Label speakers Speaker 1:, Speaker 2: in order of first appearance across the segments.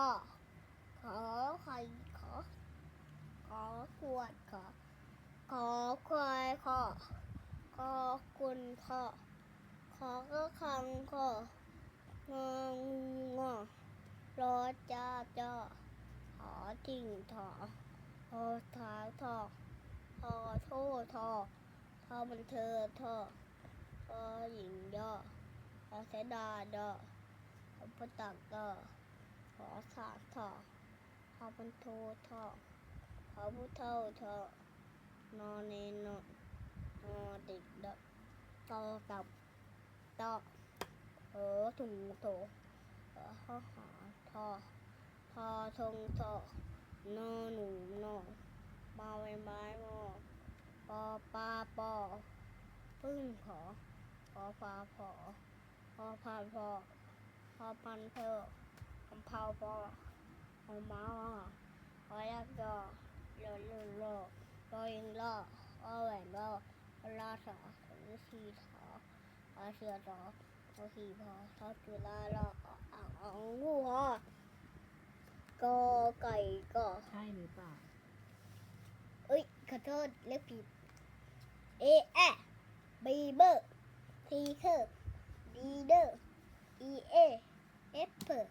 Speaker 1: ขอขอไข่ขอ ขอขวดขอ ขอควายขอ ขอคุณขอ ขอก็คังขององงอรอจ้าจ้าขอทิ่งถอพอถาทอพอโทษทอพอมันเธอทอพอหญิงย่อพอเสดาดอพอพตักดอ อสาทอพอมันโททอพอผู้เท่าทอนอนเนนอนนอติดดอตอตับตอเออถุงโถเออข้อหาทอทอทงทอนอหนูนอมาใบไม้มอปอปลาปอพึ่งขอขอพาพอพอพานพอพอพันเพอ คำเพาพอคำม้าพอยักษ์ยอเรือเรือโลรอยิงล่ออแหวนล่อลาสอถึงสีถอพอเสือถอพอขี่พอทอจุฬาล่ออ่างอ่างงูพอกอไก่กอ
Speaker 2: ใช่หรือเปล่า
Speaker 1: เอ้ยขอโทษเล็กผิด A แอบีเบอร์ทีเคอร์ดีเดอร์ E A F เอร์อีเอร์เฮเธอร์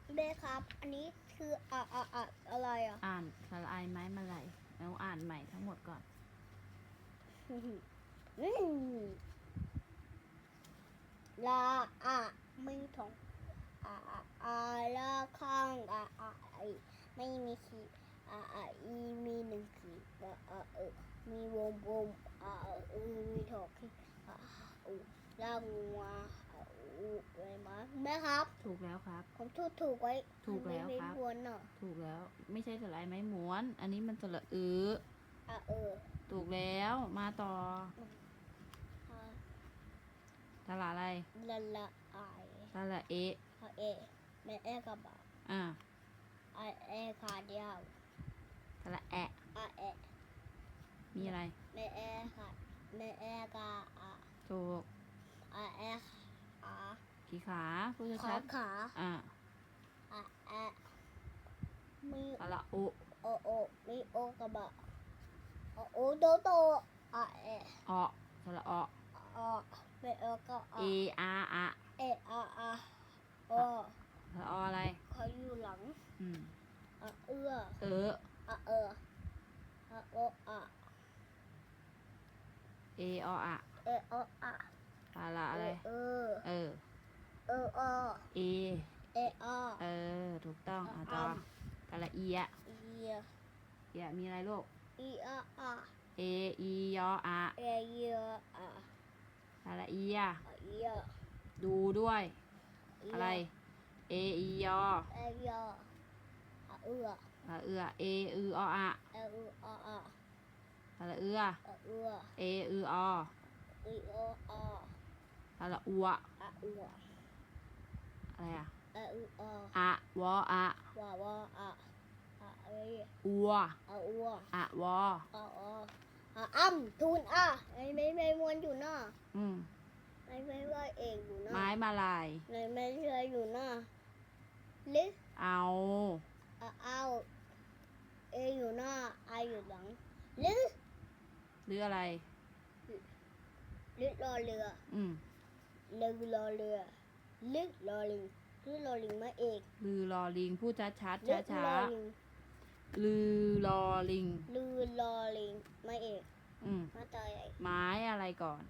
Speaker 1: เนอร์อินเนอร์โอออทีเปอร์ทีเคอร์อาร์เลเอสเธอร์ทีเธอร์ยูอาร์วีเบอร์ดับเบิลยูเวอร์เอสเธอร์วายที่เธอแม่ครับ อันนี้คืออะอะอะอะไรอะ
Speaker 2: อ่านสลายไม้มาไหลแล้วอ่านใหม่ทั้งหมดก่อน
Speaker 1: อืมลาอะไม่ถงอะอะอาลาข้างอะอะไอไม่มีขีดอะอะอีมีหนึ่งขีดอะอะเออมีวงวงอะอะเออมีถอกขีดอะอะอูลางัว อะอูอะไรมาแม่ครับ
Speaker 2: ถูกแล้วครับ
Speaker 1: ผมถูกถูกไว้
Speaker 2: ถูกแล้ว
Speaker 1: ไม่
Speaker 2: ครับ
Speaker 1: ไม่วนเนาะ
Speaker 2: ถูกแล้ว ไม่ใช่สลายไม้ม้วน อันนี้มันสละอือ
Speaker 1: อะเออ
Speaker 2: ถูกแล้วมาต่อ
Speaker 1: อะ
Speaker 2: สละอะไร
Speaker 1: ละละไอ
Speaker 2: สละเอะ
Speaker 1: อะเอแม่แอกับบะ
Speaker 2: อ่า
Speaker 1: ไอเอขาเดียว
Speaker 2: สละแอะ
Speaker 1: อะเอ
Speaker 2: มีอะไร
Speaker 1: แม่แอขาแม่แอกาอะ
Speaker 2: ถูก
Speaker 1: อะเอขา
Speaker 2: กี่ขาพูด
Speaker 1: ขา
Speaker 2: ชัด
Speaker 1: ขา
Speaker 2: ๆอ่า
Speaker 1: อะแอมี
Speaker 2: สละอุ
Speaker 1: โอโอมีโอกับบะโอโอโตโตอะเอ
Speaker 2: ออสละออ
Speaker 1: อะแม่เอก็อะ
Speaker 2: เออาอะ
Speaker 1: เออะอะโอ
Speaker 2: สละออะไร
Speaker 1: เขาอยู่หลัง
Speaker 2: อืม
Speaker 1: อะเอื้อ
Speaker 2: เออ
Speaker 1: อะเอออะโออะ
Speaker 2: เอออะ
Speaker 1: เอโออะ
Speaker 2: สละอะไร
Speaker 1: เออ
Speaker 2: เออ
Speaker 1: เอออ
Speaker 2: เอ
Speaker 1: เออ
Speaker 2: เออ ถูกต้องอะต่อสละอีอะ
Speaker 1: เอีย
Speaker 2: อีอะมีอะไรลูก
Speaker 1: อีอะอะ
Speaker 2: เออียออะ
Speaker 1: เอเยอะอะ
Speaker 2: สระอีอะ
Speaker 1: อะเอีย
Speaker 2: ดูด้วย
Speaker 1: เย
Speaker 2: อะไร เออียอ
Speaker 1: เอเยอะอะเอือ
Speaker 2: สระเอือเออือออะ
Speaker 1: เออืออะอะ
Speaker 2: สระเอือ
Speaker 1: อะเอือ
Speaker 2: เออืออ
Speaker 1: อีโออะ
Speaker 2: สระอัว
Speaker 1: อะ อือ
Speaker 2: อะไรอะ
Speaker 1: เออืออะ
Speaker 2: อะวออะ
Speaker 1: วาวาอะอะเอย
Speaker 2: อัว
Speaker 1: อะอัว
Speaker 2: อะวอ
Speaker 1: อะออะอ้ำทูนอะไม่ไม่ไม่มวนอยู่หน้า
Speaker 2: อืม
Speaker 1: ไม่ไม่ว่าเองอยู่หน้า
Speaker 2: ไม้มาลาย
Speaker 1: ไม่ไม่เชื่ออยู่หน้าลิก
Speaker 2: เอา
Speaker 1: อะเอาเออยู่หน้าไออยู่หลังลิก
Speaker 2: หรืออะไร
Speaker 1: ลิกรอเรือ
Speaker 2: อืม
Speaker 1: เรือรอเรือ ลิกรอลิงลิกรอลิงมาเอก
Speaker 2: ลือรอลิงพูดช้าช้า
Speaker 1: ลิ
Speaker 2: ช้ากช้าร
Speaker 1: อลิง
Speaker 2: ลือรอลิง
Speaker 1: ลือรอลิงมาเอก
Speaker 2: อืม
Speaker 1: มาตาย
Speaker 2: ไม้อะไรก่อน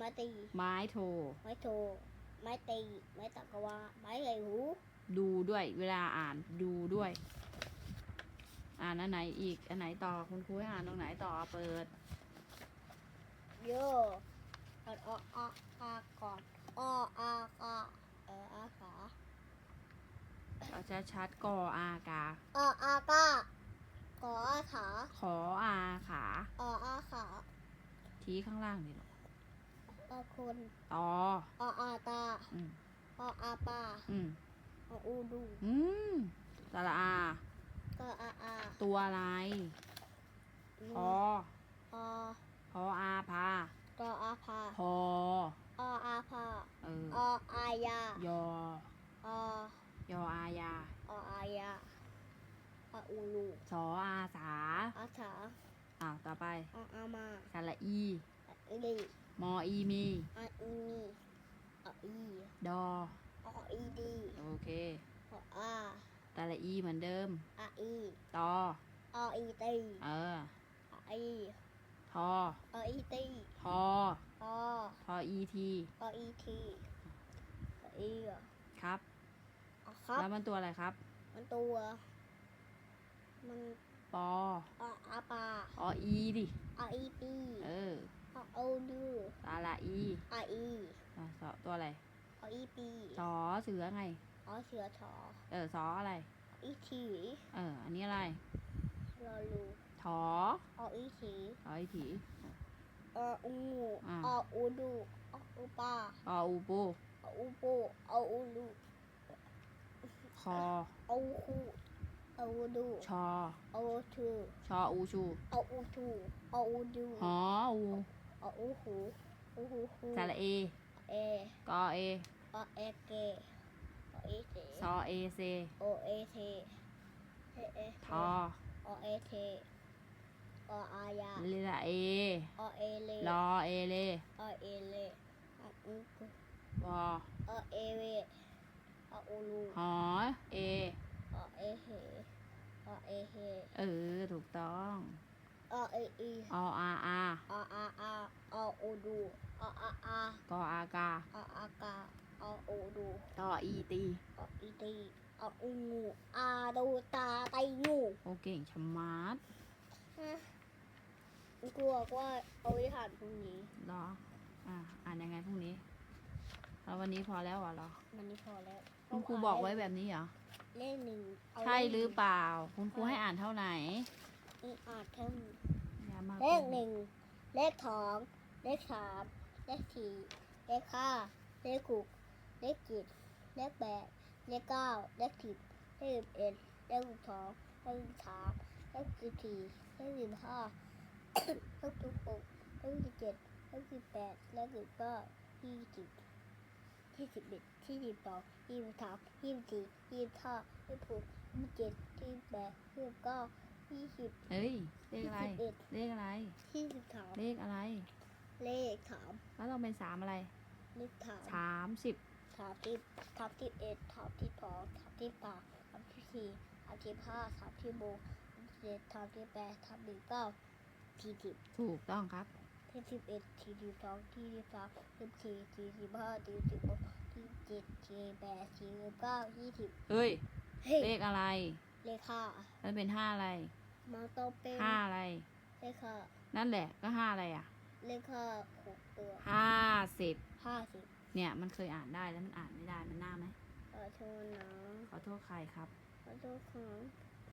Speaker 1: มาตี
Speaker 2: ไม้โท
Speaker 1: ไม้โท ไม้ตี ไม้ตะกวาไม้ไหลหู
Speaker 2: ดูด้วย เวลาอ่านดูด้วย อ่านอันไหนอีก อันไหนต่อคุณครูให้อ่านตรงไหนต่อเปิด
Speaker 1: โยกอดออออากอดอออากา เอออาขา
Speaker 2: เอาชัดๆกออากา
Speaker 1: อออากากออาขา
Speaker 2: ขออชี้ข้างล่างดิลูก
Speaker 1: อคน
Speaker 2: ตอ
Speaker 1: ออาตา
Speaker 2: อืม
Speaker 1: ออาปา
Speaker 2: อืม
Speaker 1: ออูดู
Speaker 2: อืมสระอา
Speaker 1: ก็อาอา
Speaker 2: ตัวอะไรพอ
Speaker 1: ออ
Speaker 2: พออาพา
Speaker 1: ตออาพา
Speaker 2: พอ
Speaker 1: ออาพา
Speaker 2: เออ
Speaker 1: ออายาย
Speaker 2: อ
Speaker 1: อย
Speaker 2: ออายา
Speaker 1: ออายาออูลู
Speaker 2: สออาสา
Speaker 1: อาถา
Speaker 2: อ้าวต่อไป
Speaker 1: ออามา
Speaker 2: สระอี
Speaker 1: อลี
Speaker 2: มออีมี
Speaker 1: ออีมีออี
Speaker 2: ดอ
Speaker 1: ออีดี
Speaker 2: โอเค
Speaker 1: ออา
Speaker 2: สระอีเหมือนเดิม
Speaker 1: อาอี
Speaker 2: ตอ
Speaker 1: ออีตี
Speaker 2: เออ
Speaker 1: ออี
Speaker 2: ท อ
Speaker 1: ออีตี
Speaker 2: ทอ
Speaker 1: อ
Speaker 2: ทออีที
Speaker 1: ออีทีออีอะ
Speaker 2: ครับ
Speaker 1: อะครับ
Speaker 2: แล้วมันตัวอะไรครับ
Speaker 1: มันตัว มัน
Speaker 2: ปอ
Speaker 1: ออาปา
Speaker 2: ออีดิ
Speaker 1: ออีปี
Speaker 2: เออ
Speaker 1: อโอดู
Speaker 2: สระอี
Speaker 1: ออี
Speaker 2: อะสอตัวอะไร
Speaker 1: ออีปี
Speaker 2: สอเสือไง
Speaker 1: อเสือถอ
Speaker 2: เออสออะไร
Speaker 1: ออีที
Speaker 2: เออ อันนี้อะไร
Speaker 1: รอลู
Speaker 2: ถ อ
Speaker 1: ออีที
Speaker 2: ถออีถี
Speaker 1: ออูงู
Speaker 2: อ่า
Speaker 1: ออูดูออูปา
Speaker 2: ปออูปู
Speaker 1: ออูโปออูลู
Speaker 2: คอ
Speaker 1: ออูคูออูดู
Speaker 2: ชอ
Speaker 1: ออูทู
Speaker 2: ชออูชู
Speaker 1: ออูทูออูดู
Speaker 2: หออู
Speaker 1: ออูหูอูหูหู
Speaker 2: สระเอ
Speaker 1: เอก
Speaker 2: อเอ
Speaker 1: อเอเกอเอเก
Speaker 2: ซอเอเซ
Speaker 1: โอเอเทเอเอ
Speaker 2: ทอ
Speaker 1: โอเอเท ออายา
Speaker 2: เลระเอ
Speaker 1: อเอเล
Speaker 2: รอเอเล
Speaker 1: อเอเลออุก
Speaker 2: วอ
Speaker 1: อเอเวออูลู
Speaker 2: หอเอ
Speaker 1: อเอเฮอเอเฮ
Speaker 2: เออถูกต้อง
Speaker 1: อเออี
Speaker 2: ออาอา
Speaker 1: ออาอาออูดูออาอาก
Speaker 2: ออากา
Speaker 1: ออากาออูดู
Speaker 2: ตออีตี
Speaker 1: ออีตีออูงูอาดูตาไตงู
Speaker 2: โอเก่งชะมัด
Speaker 1: กลัวว่าเอาไว้ทานพรุ่งนี้
Speaker 2: เหรอ อ่า อ่านยังไงพรุ่งนี้แล้ววันนี้พอแล้วเหรอ
Speaker 1: มันนี่พอแล้ว
Speaker 2: คุณครูบอกไว้แบบนี้เหรอ
Speaker 1: เลขหนึ่งเอา
Speaker 2: ใช่หรือเปล่า คุณครูให้อ่านเท่าไหน
Speaker 1: อืมอ่านเท่านี้
Speaker 2: อย่ามา
Speaker 1: เลขหนึ่งเลขสองเลขสามเลขสี่เลขห้าเลขหกเลขเจ็ดเลขแปดเลขเก้าเลขสิบเลขสิบเอ็ดเลขสิบสองเลขสิบสามเลขสิบสี่เลขสิบห้า เลขสิบหกเลขสิบเจ็ดเลขสิบแปดเลขสิบเก้ายี่สิบยี่สิบเอ็ดยี่สิบสองยี่สิบสามยี่สิบสี่ยี่สิบห้ายี่สิบหกยี่สิบเจ็ดยี่สิบแปดยี่สิบเก้ายี่สิบ
Speaker 2: เฮ้ย เลขอะไร เลขอะไร
Speaker 1: ยี่สิบสาม
Speaker 2: เลขอะไร
Speaker 1: เลขสาม
Speaker 2: แล้วต้องเป็นสามอะไร
Speaker 1: เลขสาม
Speaker 2: สามสิบ
Speaker 1: สามที่สามที่เอ็ดสามที่สองสามที่สามสามที่สี่สามที่ห้าสามที่หกสามที่เจ็ดสามที่แปดสามที่เก้า สี่สิบ
Speaker 2: ถูกต้องครับ
Speaker 1: ที่สิบเอ็ดที่สิบสองที่สิบสามที่สี่ที่สิบห้าที่สิบหกที่เจ็ดที่แปดที่สิบเก้ายี่สิบ
Speaker 2: เฮ้ย
Speaker 1: เฮ้ย
Speaker 2: เลขอะไร
Speaker 1: เลขห้า
Speaker 2: มันเป็นห้าอะไร
Speaker 1: มันต้องเป็น
Speaker 2: ห้าอะไร
Speaker 1: เลขห้า
Speaker 2: นั่นแหละก็ห้าอะไรอะ
Speaker 1: เลขห้าหกตัว
Speaker 2: ห้าสิบ
Speaker 1: ห้าสิบ
Speaker 2: เนี่ยมันเคยอ่านได้แล้วมันอ่านไม่ได้มันหน้าไหม
Speaker 1: ขอโทษนะ
Speaker 2: ขอโทษใครครับ
Speaker 1: ขอโทษครับ